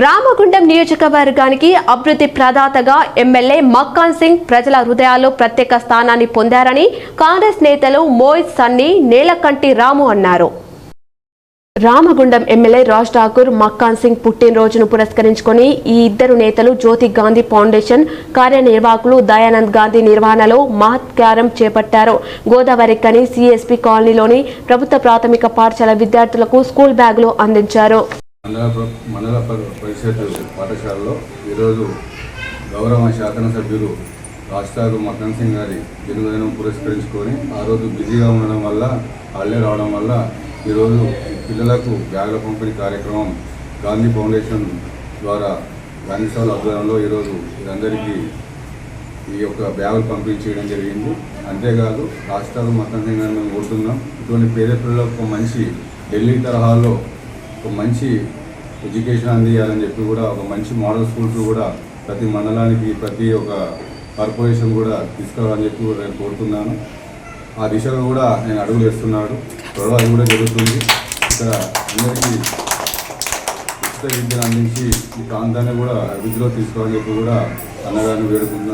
రామగుండం నియోజకవర్గానికి అభివృద్ధి ప్రదాతగా ఎమ్మెల్యే మక్కాన్ సింగ్ ప్రజల హృదయాల్లో ప్రత్యేక స్థానాన్ని పొందారని కాంగ్రెస్ నేతలు మోయిత్ సన్నీ నేలకంటి రాము అన్నారు. రామగుండం ఎమ్మెల్యే రాజ్ ఠాకూర్ మక్కాన్ సింగ్ పుట్టినరోజును పురస్కరించుకొని ఈ ఇద్దరు నేతలు జ్యోతి గాంధీ ఫౌండేషన్ కార్యనిర్వాహకులు దయానంద్ గాంధీ నిర్వహణలో మహత్కారం చేపట్టారు. గోదావరి కని సిఎస్పి కాలనీలోని ప్రభుత్వ ప్రాథమిక పాఠశాల విద్యార్థులకు స్కూల్ బ్యాగులు అందించారు. మండల మండల పరి- పరిషత్ పాఠశాలలో ఈరోజు గౌరవ శాసనసభ్యులు రాష్ట్రాలు మకన్ సింగ్ గారి జన్మదినం పురస్కరించుకొని ఆ రోజు బిజీగా ఉండడం వల్ల హాలిడే రావడం వల్ల ఈరోజు పిల్లలకు బ్యాగుల పంపిణీ కార్యక్రమం గాంధీ ఫౌండేషన్ ద్వారా గాంధీ సభల ఆధ్వర్యంలో ఈరోజు వీరందరికీ ఈ యొక్క బ్యాగులు పంపిణీ చేయడం జరిగింది. అంతేకాదు రాష్ట్రాలు మకన్ సింగ్ గారిని మేము కోరుతున్నాం ఇటువంటి పేద పిల్లలకు మంచి ఢిల్లీ తరహాలో ఒక మంచి ఎడ్యుకేషన్ అందియాలని చెప్పి కూడా ఒక మంచి మోడల్ స్కూల్స్ కూడా ప్రతి మండలానికి ప్రతి ఒక్క కార్పొరేషన్ కూడా తీసుకురావాలని చెప్పి కూడా నేను కోరుతున్నాను. ఆ దిశగా కూడా నేను అడుగులు వేస్తున్నాడు. త్వరలో అది కూడా జరుగుతుంది. ఇక్కడ అందరికీ ఉచిత విద్యను అందించి ఈ ప్రాంతాన్ని కూడా అభివృద్ధిలో తీసుకోవాలని చెప్పి కూడా అన్నగారిని వేడుకుంటున్నాను.